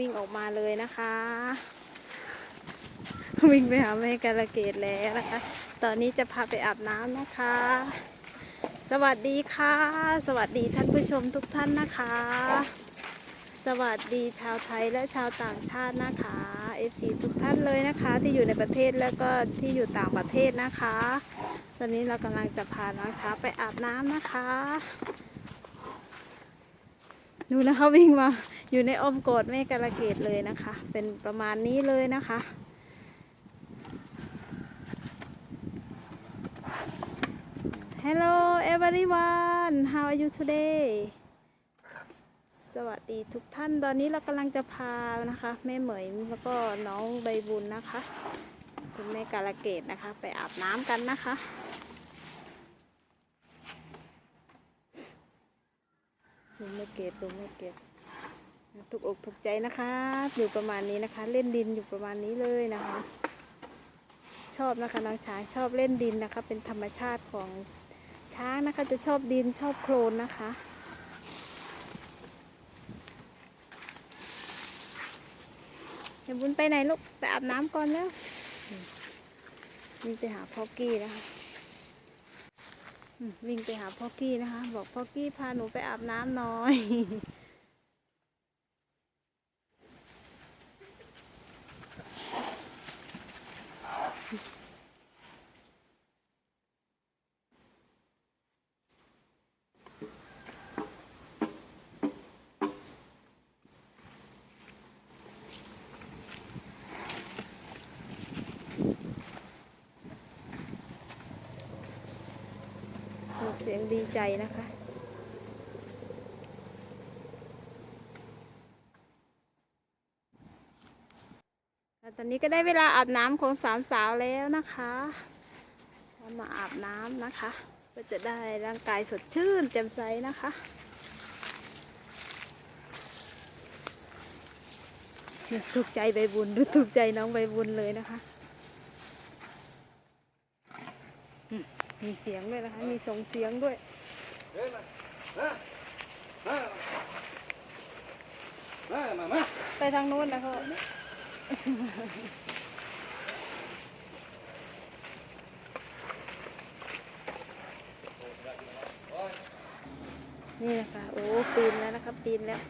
วิ่งออกมาเลยนะคะ วิ่งไปหาแม่กาลเกตแล้วนะคะ ตอนนี้จะพาไปอาบน้ำนะคะ สวัสดีค่ะ สวัสดีท่านผู้ชมทุกท่านนะคะ สวัสดีชาวไทยและชาวต่างชาตินะคะ FC ทุกท่านเลยนะคะ ที่อยู่ในประเทศแล้วก็ที่อยู่ต่างประเทศนะคะ ตอนนี้เรากำลังจะพาน้องช้าไปอาบน้ำนะคะ ดูนะคะวิ่งมาอยู่ในอ้อมกอดแม่กาลเกตเลยนะคะ เป็นประมาณนี้เลยนะคะ Hello everyone how are you today สวัสดีทุกท่าน ตอนนี้เรากำลังจะพานะคะ แม่เหมยแล้วก็น้องใบบุญนะคะ คุณแม่กาลเกตนะคะ ไปอาบน้ำกันนะคะ ดูแม่เกดดูแม่เกดถูกอกถูกใจนะคะ อยู่ประมาณนี้นะคะ เล่นดินอยู่ประมาณนี้เลยนะคะ ชอบนะคะน้องช้างชอบเล่นดินนะคะ เป็นธรรมชาติของช้างนะคะ จะชอบดินชอบโคลนนะคะเดี๋ยวบุญไปไหนลูกไปอาบน้ำก่อนแล้วอืมวิ่งไปหาพ่อกี้นะคะ วิ่งไปหาพ่อกี้นะคะ บอกพ่อกี้พาหนูไปอาบน้ำหน่อย เสียงดีใจนะคะตอนนี้ก็ได้เวลาอาบน้ำของสามสาวแล้วนะคะเรามาอาบน้ำนะคะ ก็จะได้ร่างกายสดชื่นแจ่มใสนะคะถูกใจใบบุญดูถูกใจน้องใบบุญเลยนะคะ มีเสียงด้วยนะคะ มีส่งเสียงด้วยไปทางโน้นนะคะนี่นะคะ โอ้ปีนแล้วนะครับปีนแล้ว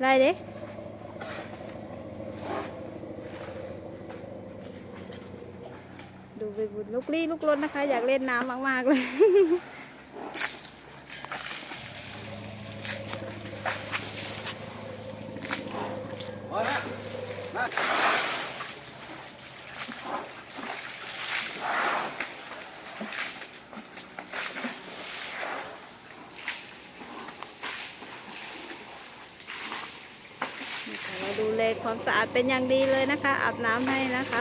ไล่เด็ก ไปบุญลูกลี่ลูกรถนะคะ อยากเล่นน้ำมาก ๆ เลยมามามานี่ค่ะเราดูแลความสะอาดเป็นอย่างดีเลยนะคะอาบน้ำให้นะคะ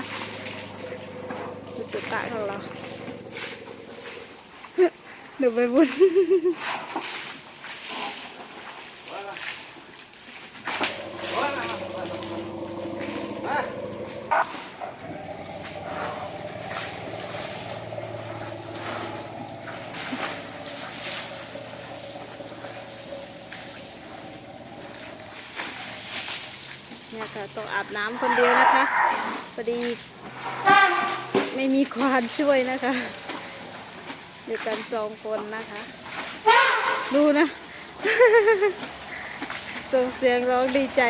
ดูจุดตะของเราดูไปบุญเนี่ยค่ะต้องอาบน้ำคนเดียวนะคะพอดี ไม่มีควานช่วยนะคะเดียวกันสองคนนะคะ ดูนะ ส่งเสียงร้องดีใจ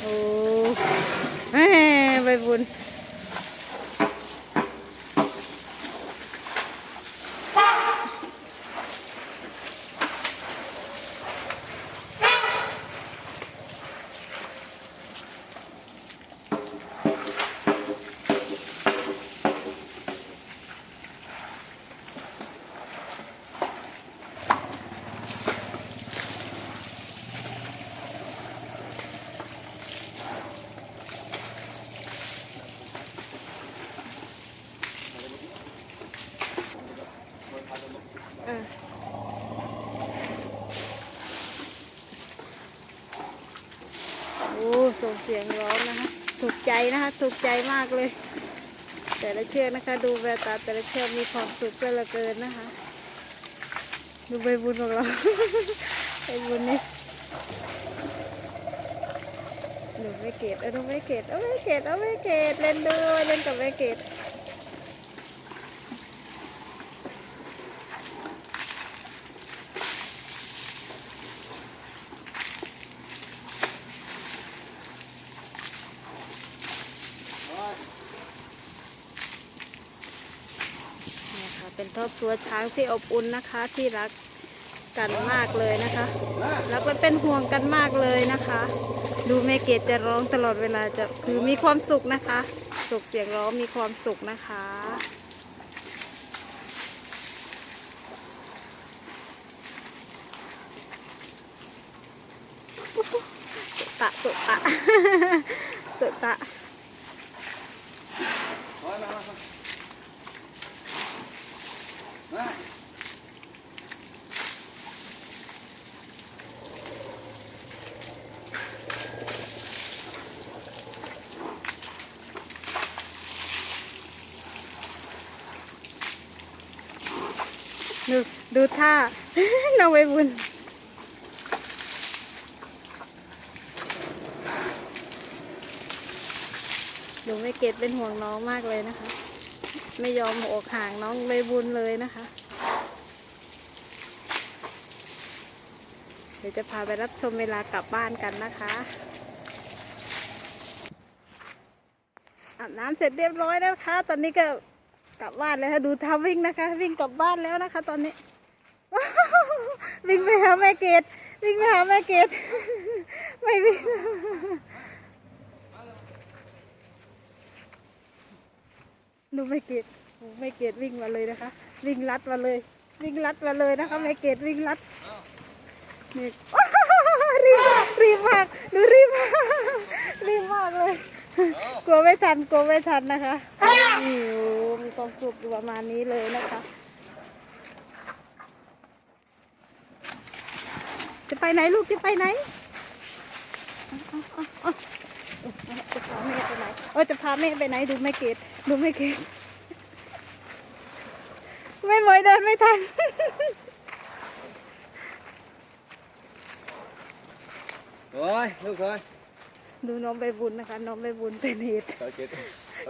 โอ้แหมใบบุญ ส่งเสียงร้องนะคะ ถูกใจนะคะ ถูกใจมากเลย แต่ละเชือกนะคะ ดูแววตาแต่ละเชือกมีความสุขเสละเกินนะคะ ดูใบบุญของเรา ใบบุญนี่ดูไม่เกตเอาดูไม่เกตเอาไม่เกตเอาไม่เกตเล่นด้วยเล่นกับไม่เกต ครอบครัวช้างที่อบอุ่นนะคะที่รักกันมากเลยนะคะ แล้วก็เป็นห่วงกันมากเลยนะคะ ดูแม่เกดจะร้องตลอดเวลาจะคือมีความสุขนะคะสุขเสียงร้องมีความสุขนะคะตุตะตุตะตุตะ โอ้ยมามามามา ดูดูท่า น้องใบบุญดูไม่เก็ตเป็นห่วงน้องมากเลยนะคะ ไม่ยอมออกห่างน้องใบบุญเลยนะคะ เดี๋ยวจะพาไปรับชมเวลากลับบ้านกันนะคะอาบน้ำเสร็จเรียบร้อยแล้วค่ะ ตอนนี้ก็ กลับบ้านแล้วค่ะดูท่าวิ่งนะคะ วิ่งกลับบ้านแล้วนะคะ ตอนนี้ วิ่งไปหาแม่เกดวิ่งไปหาแม่เกดไม่วิ่งดูแม่เกดแม่เกดวิ่งมาเลยนะคะ วิ่งลัดมาเลย วิ่งลัดมาเลยนะคะแม่เกดวิ่งลัดนี่รีบรีบมากดูรีบมากรีบมากเลย กลัวไม่ทันกลัวไม่ทันนะคะนี่มีความสุขอยู่ประมาณนี้เลยนะคะ จะไปไหนลูกจะไปไหนเอาเอาเอาเอาจะพาแม่ไปไหนเออจะพาแม่ไปไหนดูแม่เกดดูแม่เกดไม่ไหวเดินไม่ทันโอ้ยลูกเอ้ย ดูน้องใบบุญนะคะ น้องใบบุญเป็นเหตุเจ้าเกด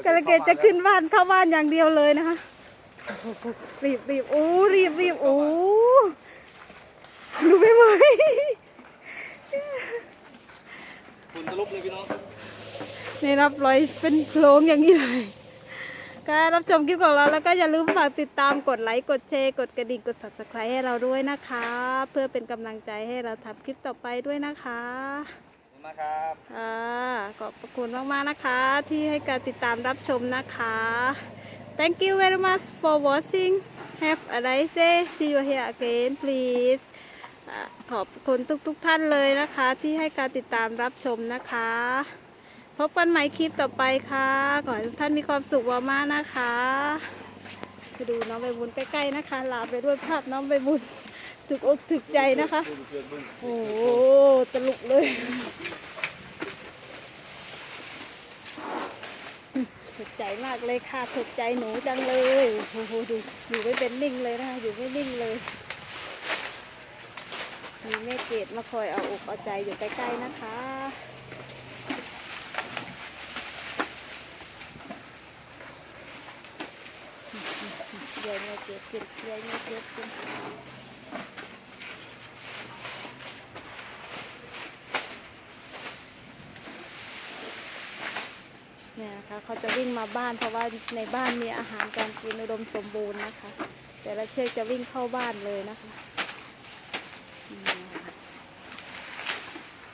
กระเกดจะขึ้นบ้านเข้าบ้านอย่างเดียวเลยนะคะรีบรีบโอ้รีบรีบโอ้ดูไม่ไหวคุณตะลุกเลยพี่น้องนี่รับรอยเป็นโครงอย่างนี้เลยก็รับชมคลิปของเราแล้วก็อย่าลืมฝากติดตามกดไลค์กดแชร์กดกระดิ่งกด subscribe ให้เราด้วยนะคะ เพื่อเป็นกำลังใจให้เราทำคลิปต่อไปด้วยนะคะขอบคุณ มากครับอ่าขอบพระคุณมากๆนะคะ ที่ให้การติดตามรับชมนะคะ Thank you very much for watching Have a nice day See you here again please ขอบคุณทุกๆท่านเลยนะคะ ที่ให้การติดตามรับชมนะคะ พบกันใหม่คลิปต่อไปค่ะ ขอให้ทุกท่านมีความสุขมากๆนะคะไปดูน้องใบบุญใกล้ๆนะคะ ลาไปด้วยภาพน้องใบบุญ ถึกอกถึกใจนะคะ โอ้โหตลุกเลยถูกใจมากเลยค่ะถูกใจหนูจังเลยโอ้โหดูอยู่ไม่เป็นนิ่งเลยนะคะอยู่ไม่นิ่งเลย มีแม่เกดมาคอยเอาอกเอาใจอยู่ใกล้ๆนะคะเดี๋ยวแม่เกดกินเดี๋ยวแม่เกด เนี่ยนะคะเขาจะวิ่งมาบ้านเพราะว่าในบ้านมีอาหารการกินอุดมสมบูรณ์นะคะ แต่ละเชือกจะวิ่งเข้าบ้านเลยนะคะนี่นะคะ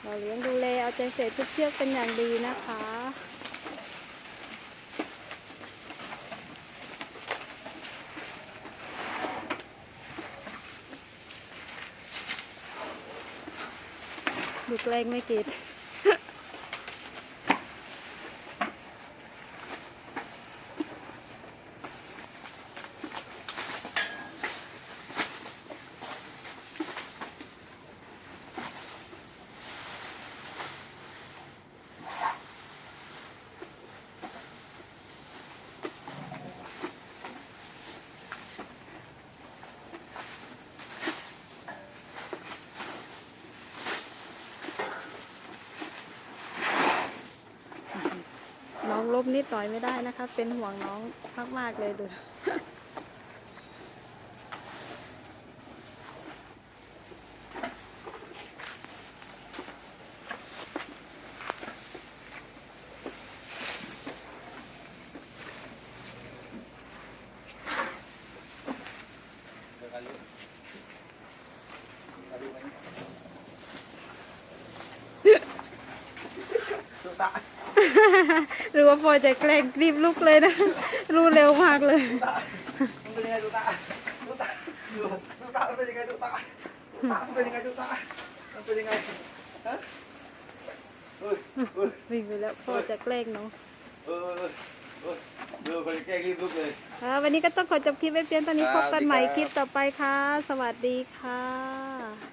เราเลี้ยงดูแลเอาใจใส่ทุกเชือกเป็นอย่างดีนะคะ ดูแกล้งไม่ติด มนิดหน่อยไม่ได้นะคะ เป็นห่วงน้องมาก ๆ เลยดู เดี๋ยวกันลูกเอาดูไหมดูตาหรือว่าพอจะแกล้งรีบลุกเลยนะ รู้เร็วมากเลยมันเป็นยังไงดูตาดูตาดูดูตามันเป็นยังไงดูตาดูตามันเป็นยังไงดูตามันเป็นยังไงฮะเฮ้ยเฮ้ยวิ่งไปแล้วพ่อจะแกล้งน้องเออเออเออเดี๋ยวคนแกล้งรีบลุกเลยค่ะวันนี้ก็ต้องขอจบคลิปไว้เพียงเท่านี้คพรับบกันใหม่สวัสดีครับคลิปต่อไปค่ะ สวัสดีค่ะ